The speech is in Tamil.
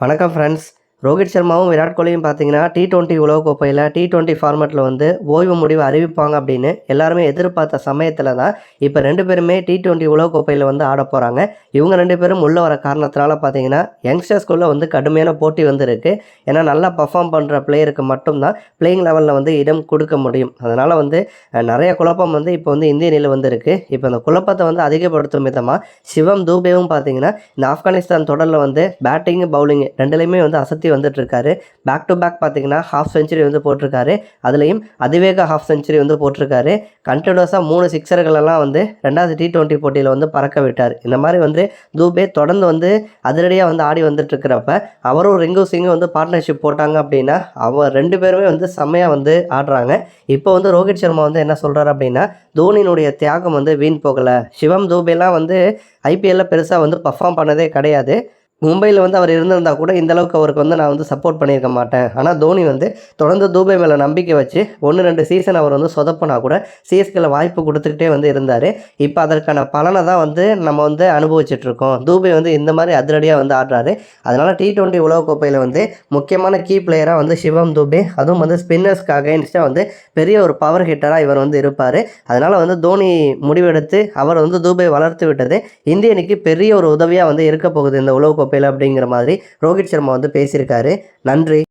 வணக்கம் ஃப்ரெண்ட்ஸ் ரோஹித் சர்மாவும் விராட் கோலியும் பார்த்தீங்கன்னா டி டுவெண்ட்டி உலகக்கோப்பையில் டி டுவெண்ட்டி ஃபார்மேட்டில் வந்து ஓய்வு முடிவு அறிவிப்பாங்க அப்படின்னு எல்லாருமே எதிர்பார்த்த சமயத்தில் தான் இப்போ ரெண்டு பேருமே டி டுவெண்ட்டி உலகக்கோப்பையில் வந்து ஆட போகிறாங்க இவங்க ரெண்டு பேரும் உள்ளே வர காரணத்தினால பார்த்தீங்கன்னா யங்ஸ்டர்ஸ்குள்ளே வந்து கடுமையான போட்டி வந்துருக்கு. ஏன்னா நல்லா பர்ஃபார்ம் பண்ணுற பிளேயருக்கு மட்டும்தான் பிளேயிங் லெவலில் வந்து இடம் கொடுக்க முடியும். அதனால் வந்து நிறைய குழப்பம் வந்து இப்போ வந்து இந்திய அணியில் வந்திருக்கு. இப்போ அந்த குழப்பத்தை வந்து அதிகப்படுத்தும் விதமாக சிவம் தூபேவும் பார்த்தீங்கன்னா இந்த ஆப்கானிஸ்தான் தொடரில் வந்து பேட்டிங்கு பவுலிங் ரெண்டுலேயுமே வந்து அசத்தி வந்துட்டு இருக்காரு பேக் டு பேக் பார்த்தீங்கன்னா ஹாஃப் செஞ்சுரி வந்து போட்டிருக்காரு. அதுலேயும் அதிவேக ஹாஃப் செஞ்சுரி வந்து போட்டிருக்காரு. கண்டினியூஸாக மூணு சிக்ஸர்களெல்லாம் வந்து ரெண்டாவது டி டுவெண்ட்டி போட்டியில் வந்து பறக்க விட்டார். இந்த மாதிரி வந்து தூபே தொடர்ந்து வந்து அதிரடியாக வந்து ஆடி வந்துட்டுருக்கிறப்ப அவரும் ரிங்கு சிங்கும் வந்து பார்ட்னர்ஷிப் போட்டாங்க அப்படின்னா அவர் ரெண்டு பேருமே வந்து செம்மையாக வந்து ஆடுறாங்க. இப்போ வந்து ரோஹித் சர்மா வந்து என்ன சொல்கிறாரு அப்படின்னா தோனியினுடைய தியாகம் வந்து வீண் போகலை. சிவம் தூபேலாம் வந்து ஐபிஎல்லில் பெருசாக வந்து பர்ஃபார்ம் பண்ணதே கிடையாது. மும்பையில் வந்து அவர் இருந்திருந்தா கூட இந்த அளவுக்கு அவருக்கு வந்து நான் வந்து சப்போர்ட் பண்ணியிருக்க மாட்டேன். ஆனால் தோனி வந்து தொடர்ந்து தூபை மேலே நம்பிக்கை வச்சு ஒன்று ரெண்டு சீசன் அவர் வந்து சொதப்பினா கூட சிஎஸ்கேல வாய்ப்பு கொடுத்துக்கிட்டே வந்து இருந்தார். இப்போ அதற்கான பலனை தான் வந்து நம்ம வந்து அனுபவிச்சிட்ருக்கோம் தூபை வந்து இந்த மாதிரி அதிரடியாக வந்து ஆடுறாரு. அதனால் டி டுவெண்ட்டி உலகக்கோப்பையில் வந்து முக்கியமான கீ பிளேயராக வந்து சிவம் தூபே. அதுவும் வந்து ஸ்பின்னர்ஸ்க்கு அகைன்ஸ்டாக வந்து பெரிய ஒரு பவர் ஹிட்டராக இவர் வந்து இருப்பார். அதனால் வந்து தோனி முடிவெடுத்து அவர் வந்து தூபை வளர்த்து விட்டது. இந்திய அணிக்கு பெரிய ஒரு உதவியாக வந்து இருக்க போகுது இந்த கோப்பையில் அப்படிங்கிற மாதிரி ரோஹித் சர்மா வந்து பேசியிருக்காரு. நன்றி.